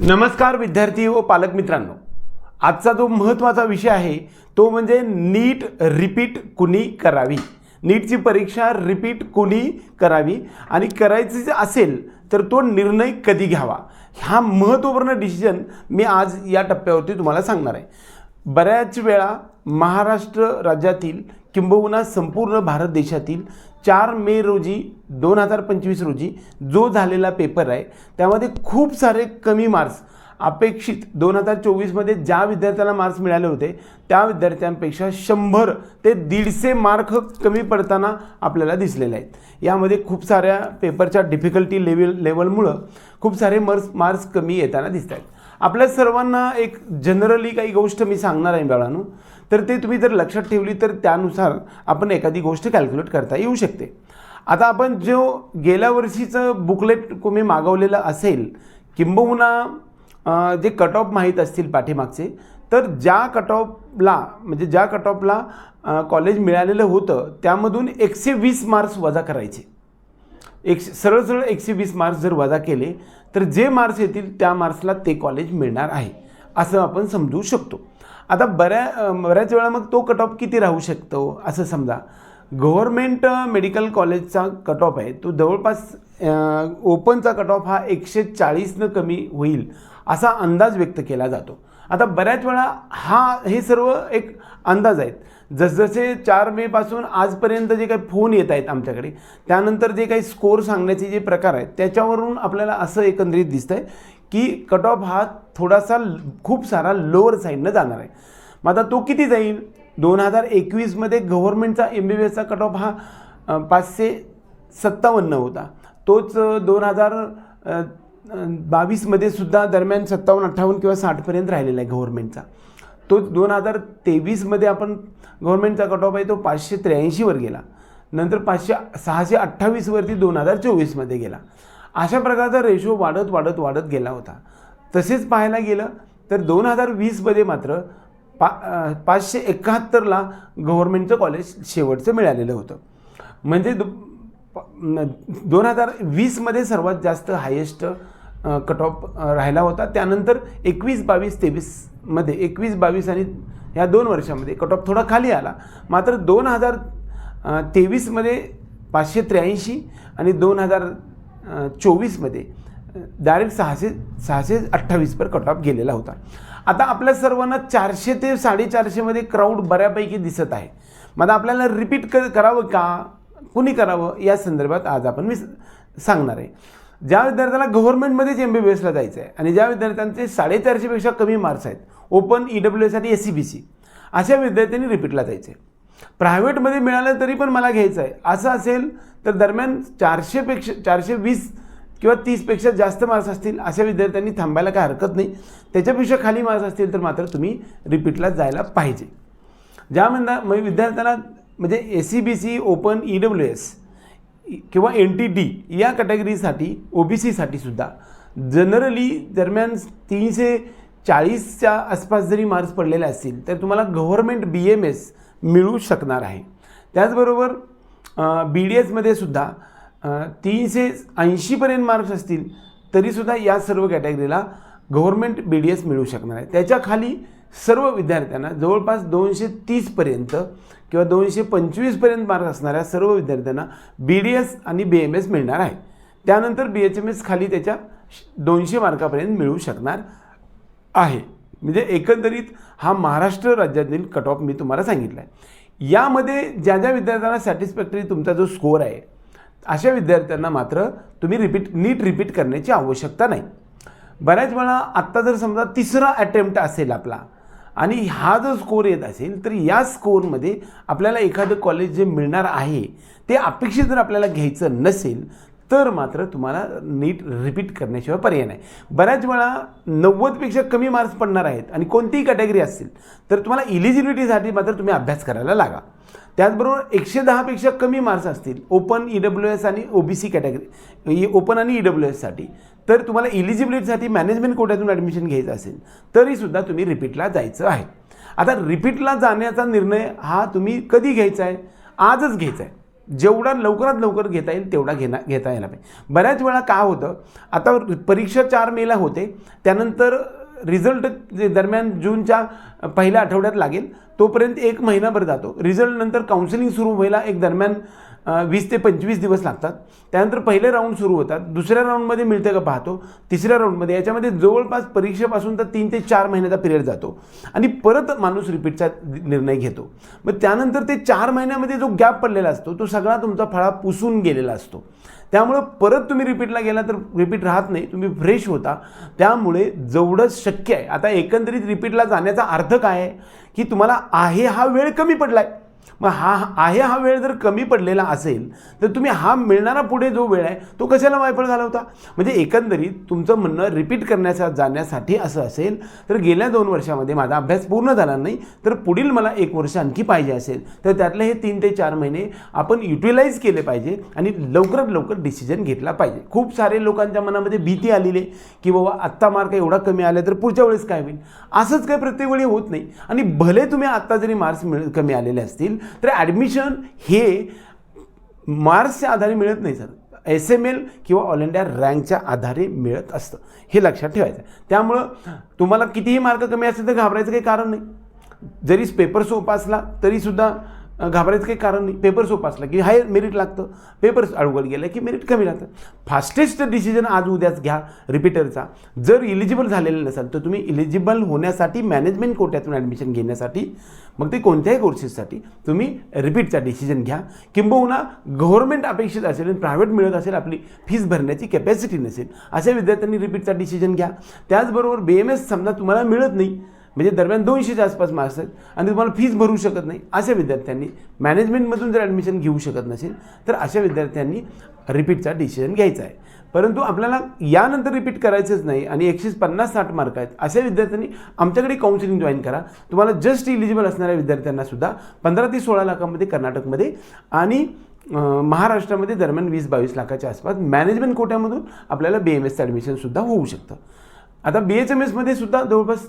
नमस्कार विद्यार्थी व पालक मित्रांनो. आजचा जो महत्त्वाचा विषय आहे तो म्हणजे नीट रिपीट कुणी करावी? नीटची परीक्षा रिपीट कुणी करावी? आणि करायची जर असेल तर तो निर्णय कधी घ्यावा? हा महत्त्वपूर्ण डिसिजन मी आज या टप्प्यावरती तुम्हाला सांगणार आहे. बऱ्याच वेळा महाराष्ट्र राज्यातील किंबहुना संपूर्ण भारत देशातील चार मे रोजी दोन हजार पंचवीस रोजी जो झालेला पेपर आहे त्यामध्ये खूप सारे कमी मार्क्स अपेक्षित दोन हजार चोवीसमध्ये ज्या विद्यार्थ्याला मार्क्स मिळाले होते त्या विद्यार्थ्यांपेक्षा शंभर ते दीडशे मार्क कमी पडताना आपल्याला दिसलेले आहेत. यामध्ये खूप साऱ्या पेपरच्या डिफिकल्टी लेवल लेवलमुळं खूप सारे मार्क्स मार्क्स कमी येताना दिसत आहेत आपल्या सर्वांना एक जनरली काही गोष्ट मी सांगणार आहे बाळांनो. तर ते तुम्ही जर लक्षात ठेवली तर त्यानुसार आपण एखादी गोष्ट कॅल्क्युलेट करता येऊ शकते. आता आपण जो गेल्या वर्षीचं बुकलेट तुम्ही मागवलेलं असेल किंबहुना जे कट ऑफ माहीत असतील पाठीमागचे तर ज्या कट ऑफला म्हणजे ज्या कट ऑफला कॉलेज मिळालेलं होतं त्यामधून एकशे वीस मार्क्स वजा करायचे. एक सरळ सरळ एकशे वीस मार्क्स जर वजा केले तर जे मार्क्स येतील त्या मार्क्सला ते कॉलेज मिळणार आहे असं आपण समजू शकतो. आता बऱ्या बऱ्याच वेळा मग तो कट ऑफ किती राहू शकतो? असं समजा. गव्हर्मेंट मेडिकल कॉलेजचा कट ऑफ आहे. तो जवळपास ओपनचा कट ऑफ हा एकशे चाळीसनं कमी होईल असा अंदाज व्यक्त केला जातो. आता बऱ्याच वेळा हा हे सर्व एक अंदाज आहेत. जसजसे चार मेपासून आजपर्यंत जे काही फोन येत आहेत आमच्याकडे त्यानंतर जे काही स्कोर सांगण्याचे जे प्रकार आहेत त्याच्यावरून आपल्याला असं एकंदरीत दिसतं आहे की कट ऑफ हा थोडासा ल- खूप सारा लोअर साईडनं जाणार आहे. मग आता तो किती जाईल? दोन हजार एकवीसमध्ये गव्हर्नमेंटचा एम बी बी एसचा कट ऑफ हा पाचशे सत्तावन्न होता. तोच दोन हजार बावीसमध्ये सुद्धा दरम्यान सत्तावन्न अठ्ठावन्न किंवा साठपर्यंत राहिलेला आहे गव्हर्नमेंटचा तो दोन हजार तेवीसमध्ये आपण गव्हर्नमेंटचा कट ऑफ आहे तो पाचशे त्र्याऐंशीवर गेला. नंतर पाचशे सहाशे अठ्ठावीसवरती दोन हजार चोवीसमध्ये गेला. अशा प्रकारचा रेशो वाढत वाढत वाढत गेला होता. तसेच पाहायला गेलं तर दोन हजार वीसमध्ये मात्र पा पाचशे एकाहत्तरला गव्हर्नमेंटचं कॉलेज शेवटचं मिळालेलं होतं. म्हणजे दो दोन हजार वीसमध्ये सर्वात जास्त हायेस्ट कट ऑफ राहिला होता. त्यानंतर एकवीस बावीस तेवीसमध्ये एकवीस बावीस आणि ह्या दोन वर्षामध्ये कट ऑफ थोडा खाली आला. मात्र दोन हजार तेवीसमध्ये पाचशे त्र्याऐंशी आणि दोन हजार चोवीसमध्ये डायरेक्ट सहाशे सहाशे अठ्ठावीसवर कट ऑफ गेलेला होता. आता आपल्या सर्वांना चारशे ते साडेचारशेमध्ये क्राऊड बऱ्यापैकी दिसत आहे. मग आपल्याला रिपीट कर करावं का? कुणी करावं? या संदर्भात आज आपण मी सांगणार आहे. ज्या विद्यार्थ्याला गव्हर्नमेंटमध्येच एम बी बी एसला जायचं आहे आणि ज्या विद्यार्थ्यांचे साडेचारशेपेक्षा कमी मार्क्स आहेत ओपन ई डब्ल्यू एस आणि एस सी बी सी अशा विद्यार्थ्यांनी रिपीटला जायचं आहे प्रायव्हेटमध्ये मिळालं तरी पण मला घ्यायचं आहे. असं असेल तर दरम्यान चारशेपेक्षा चारशे वीस किंवा तीसपेक्षा जास्त मार्क्स असतील अशा विद्यार्थ्यांनी थांबायला काय हरकत नाही. त्याच्यापेक्षा खाली मार्क्स असतील तर मात्र तुम्ही रिपीटला जायला पाहिजे. ज्या म्हणता मग विद्यार्थ्यांना म्हणजे A C B C open E W S किंवा एन टी डी या कॅटेगरीसाठी ओ बी सीसाठी सुद्धा जनरली दरम्यान तीनशे चाळीसच्या आसपास जरी मार्क्स पडलेले असतील तर तुम्हाला गव्हर्मेंट बी एम एस मिळू शकणार आहे. त्याचबरोबर बी डी एसमध्ये सुद्धा तीनशे ऐंशीपर्यंत मार्क्स असतील तरीसुद्धा या सर्व कॅटेगरीला गव्हर्मेंट बी डी एस मिळू शकणार आहे. त्याच्याखाली सर्व विद्यार्थ्यांना जवळपास दोनशे तीसपर्यंत किंवा दोनशे पंचवीसपर्यंत मार्क असणाऱ्या सर्व विद्यार्थ्यांना बी डी एस आणि बी एम एस मिळणार आहे. त्यानंतर बी एच एम एस खाली त्याच्या दोनशे मार्कापर्यंत मिळू शकणार आहे. म्हणजे एकंदरीत हा महाराष्ट्र राज्यातील कट ऑफ मी तुम्हाला सांगितला आहे यामध्ये ज्या ज्या विद्यार्थ्यांना सॅटिस्फॅक्टरी तुमचा जो स्कोअर आहे अशा विद्यार्थ्यांना मात्र तुम्ही रिपीट नीट रिपीट करण्याची आवश्यकता नाही. बऱ्याच वेळा आत्ता जर समजा तिसरा अटेम्प्ट असेल आपला आणि हा जर स्कोअर येत असेल तर या स्कोअरमध्ये आपल्याला एखादं कॉलेज जे मिळणार आहे ते अपेक्षित जर आपल्याला घ्यायचं नसेल तर मात्र तुम्हाला नीट रिपीट करण्याशिवाय पर्याय नाही. बऱ्याच वेळा नव्वदपेक्षा कमी मार्क्स पडणार आहेत आणि कोणतीही कॅटेगरी असतील तर तुम्हाला इलिजिबिलिटीसाठी मात्र तुम्ही अभ्यास करायला लागा. त्याचबरोबर एकशे दहापेक्षा कमी मार्क्स असतील ओपन ई डब्ल्यू एस आणि O B C category open आणि ई डब्ल्यू एससाठी तर तुम्हाला इलिजिबिलिटीसाठी मॅनेजमेंट कोट्यातून ॲडमिशन घ्यायचं असेल तरीसुद्धा तुम्ही रिपीटला जायचं आहे. आता रिपीटला जाण्याचा निर्णय हा तुम्ही कधी घ्यायचा आहे? आजच घ्यायचा आहे. जेवढा लवकरात लवकर घेता येईल तेवढा घेना घेता यायला पाहिजे बऱ्याच वेळा का होतं? आता परीक्षा चार मेला होते त्यानंतर रिझल्ट जे दरम्यान जूनच्या पहिल्या आठवड्यात लागेल तोपर्यंत एक महिनाभर जातो. रिझल्टनंतर काउन्सिलिंग सुरू व्हायला एक दरम्यान वीस ते पंचवीस दिवस लागतात. त्यानंतर पहिले राऊंड सुरू होतात. दुसऱ्या राऊंडमध्ये मिळते का पाहतो. तिसऱ्या राऊंडमध्ये याच्यामध्ये जवळपास परीक्षेपासून तर तीन ते चार महिन्याचा पिरियड जातो. आणि परत माणूस रिपीटचा निर्णय घेतो. मग त्यानंतर ते चार महिन्यामध्ये जो गॅप पडलेला असतो तो सगळा तुमचा फळा पुसून गेलेला असतो. त्यामुळं परत तुम्ही रिपीटला गेला तर रिपीट राहत नाही. तुम्ही फ्रेश होता. त्यामुळे जेवढं शक्य आहे आता एकंदरीत रिपीटला जाण्याचा अर्थ काय आहे? की तुम्हाला आहे हा वेळ कमी पडला आहे मग हा आहे हा वेळ जर कमी पडलेला असेल तर तुम्ही हा मिळणारा पुढे जो वेळ आहे तो कशाला वायफळ घालवता? म्हणजे एकंदरीत तुमचं म्हणणं रिपीट करण्याचा जाण्यासाठी असं असेल तर गेल्या दोन वर्षामध्ये माझा अभ्यास पूर्ण झाला नाही तर पुढील मला एक वर्ष आणखी पाहिजे असेल तर त्यातले हे तीन ते चार महिने आपण युटिलाइज केले पाहिजे आणि लवकरात लवकर डिसिजन घेतला पाहिजे. खूप सारे लोकांच्या मनामध्ये भीती आलेली आहे की बाबा आत्ता मार्क एवढा कमी आला तर पुढच्या वेळेस काय होईल? असंच काय प्रत्येक वेळी होत नाही. आणि भले तुम्ही आत्ता जरी मार्क्स मिळ कमी आलेले असतील तर ॲडमिशन हे मार्क्सच्या आधारे मिळत नाही सर एस एम एल किंवा ऑल इंडिया रँकच्या आधारे मिळत असतं. हे लक्षात ठेवायचं त्यामुळं तुम्हाला कितीही मार्क कमी असेल तर घाबरायचं काही कारण नाही. जरी पेपर सोपा असला तरीसुद्धा घाबरायचं काही कारण नाही. पेपर सोपा असला की हाय मेरिट लागतं. पेपर अवघड गेलं की मेरिट कमी लागतं. फास्टेस्ट डिसिजन आज उद्याच घ्या रिपीटरचा जर इलिजिबल झालेलं नसाल तर तुम्ही इलिजिबल होण्यासाठी मॅनेजमेंट कोट्यातून ॲडमिशन घेण्यासाठी मग ते कोणत्याही कोर्सेससाठी तुम्ही रिपीटचा डिसिजन घ्या. किंबहुना गव्हर्नमेंट अपेक्षित असेल आणि प्रायव्हेट मिळत असेल आपली फीस भरण्याची कॅपॅसिटी नसेल अशा विद्यार्थ्यांनी रिपीटचा डिसिजन घ्या. त्याचबरोबर बी एम एस समजा तुम्हाला मिळत नाही म्हणजे दरम्यान दोनशेच्या आसपास मार्क्स आहेत. आणि तुम्हाला फीज भरू शकत नाही. अशा विद्यार्थ्यांनी मॅनेजमेंटमधून जर ॲडमिशन घेऊ शकत नसेल तर अशा विद्यार्थ्यांनी रिपीटचा डिसिजन घ्यायचा आहे. परंतु आपल्याला यानंतर रिपीट करायचंच नाही आणि एकशे पन्नास साठ मार्क आहेत. अशा विद्यार्थ्यांनी आमच्याकडे काउन्सिलिंग जॉईन करा. तुम्हाला जस्ट इलिजिबल असणाऱ्या विद्यार्थ्यांना सुद्धा पंधरा ते सोळा लाखामध्ये कर्नाटकमध्ये आणि महाराष्ट्रामध्ये दरम्यान वीस बावीस लाखाच्या आसपास मॅनेजमेंट कोट्यामधून आपल्याला बी एम एसचं ॲडमिशनसुद्धा होऊ शकतं. आता बी एच एम एसमध्ये सुद्धा जवळपास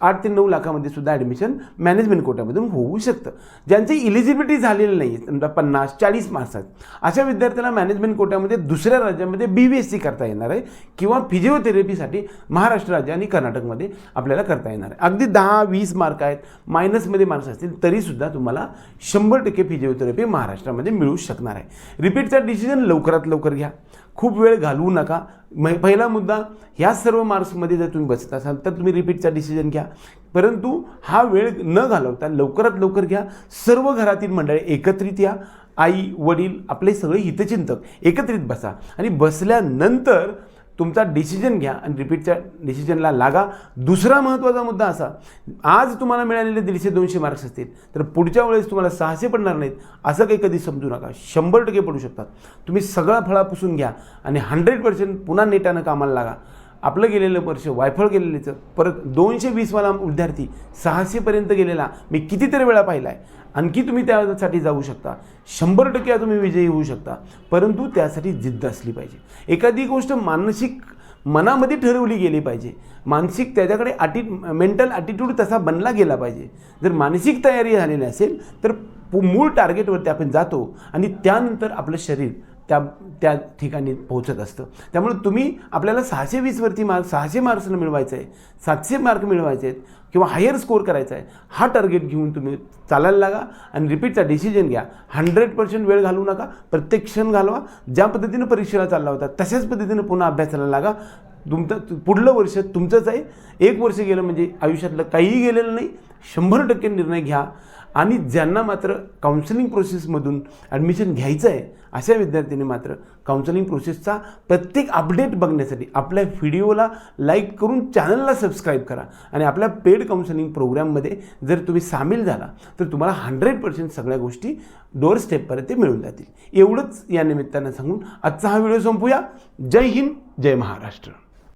आठ ते नऊ लाखामध्ये सुद्धा ॲडमिशन मॅनेजमेंट कोट्यामधून होऊ शकतं. ज्यांची इलिजिबिलिटी झालेली नाही आहे समजा पन्नास चाळीस मार्क्स आहेत अशा विद्यार्थ्यांना मॅनेजमेंट कोट्यामध्ये दुसऱ्या राज्यामध्ये बी बी एस सी करता येणार आहे किंवा फिजिओथेरपीसाठी महाराष्ट्र राज्य आणि कर्नाटकमध्ये आपल्याला करता येणार आहे. अगदी दहा वीस मार्क आहेत मायनसमध्ये मार्क्स असतील तरीसुद्धा तुम्हाला शंभर टक्के फिजिओथेरपी महाराष्ट्रामध्ये मिळू शकणार आहे. रिपीटचा डिसिजन लवकरात लवकर घ्या. खूप वेळ घालवू नका. म पहिला मुद्दा ह्या सर्व मार्क्समध्ये जर तुम्ही बसत असाल तर तुम्ही रिपीटचा डिसिजन घ्या. परंतु हा वेळ न घालवता लवकरात लवकर घ्या. सर्व घरातील मंडळी एकत्रित या. आई वडील आपले सगळे हितचिंतक एकत्रित बसा. आणि बसल्यानंतर तुमचा डिसिजन घ्या आणि रिपीटच्या डिसिजनला लागा. दुसरा महत्त्वाचा मुद्दा असा आज तुम्हाला मिळालेले दीडशे दोनशे मार्क्स असतील तर पुढच्या वेळेस तुम्हाला सहाशे पडणार नाहीत असं काही कधी समजू नका. शंभर टक्के पडू शकतात. तुम्ही सगळा फळा पुसून घ्या आणि हंड्रेड पर्सेंट पुन्हा नेटानं कामाला लागा. आपलं गेलेलं वर्ष वायफळ गेलेलेचं परत दोनशे वीसवाला विद्यार्थी सहाशेपर्यंत गेलेला मी कितीतरी वेळा पाहिला आहे आणखी तुम्ही त्यासाठी जाऊ शकता. शंभर टक्के तुम्ही विजयी होऊ शकता. परंतु त्यासाठी जिद्द असली पाहिजे. एखादी गोष्ट मानसिक मनामध्ये ठरवली गेली पाहिजे. मानसिक त्याच्याकडे अटी मेंटल ॲटिट्यूड तसा बनला गेला पाहिजे. जर मानसिक तयारी झालेली असेल तर पु- मूळ टार्गेटवरती आपण जातो आणि त्यानंतर आपलं शरीर त्या त्या ठिकाणी पोहोचत असतं. त्यामुळे तुम्ही आपल्याला सहाशे वीसवरती मार्क सहाशे मार्क्सनं मिळवायचं आहे सातशे मार्क मिळवायचे आहेत किंवा हायर स्कोअर करायचा आहे हा टार्गेट घेऊन तुम्ही चालायला लागा आणि रिपीटचा डिसिजन घ्या. हंड्रेड पर्सेंट वेळ घालू नका प्रत्येक क्षण घालवा. ज्या पद्धतीनं परीक्षेला चालला होता तशाच पद्धतीनं पुन्हा अभ्यासाला लागा. तुमचं पुढलं वर्ष तुमचंच आहे. एक वर्ष गेलं म्हणजे आयुष्यातलं काहीही गेलेलं नाही. शंभर टक्के निर्णय घ्या. आणि ज्यांना मात्र काउन्सिलिंग प्रोसेसमधून ॲडमिशन घ्यायचं आहे अशा विद्यार्थ्यांनी मात्र काउन्सिलिंग प्रोसेसचा प्रत्येक अपडेट बघण्यासाठी आपल्या व्हिडिओला लाईक करून चॅनलला सबस्क्राईब करा. आणि आपल्या पेड काउन्सिलिंग प्रोग्राममध्ये जर तुम्ही सामील झाला तर तुम्हाला हंड्रेड पर्सेंट सगळ्या गोष्टी डोअर स्टेपपर्यंत मिळून जातील. एवढंच या निमित्तानं सांगून आजचा हा व्हिडिओ संपूया. जय हिंद जय महाराष्ट्र.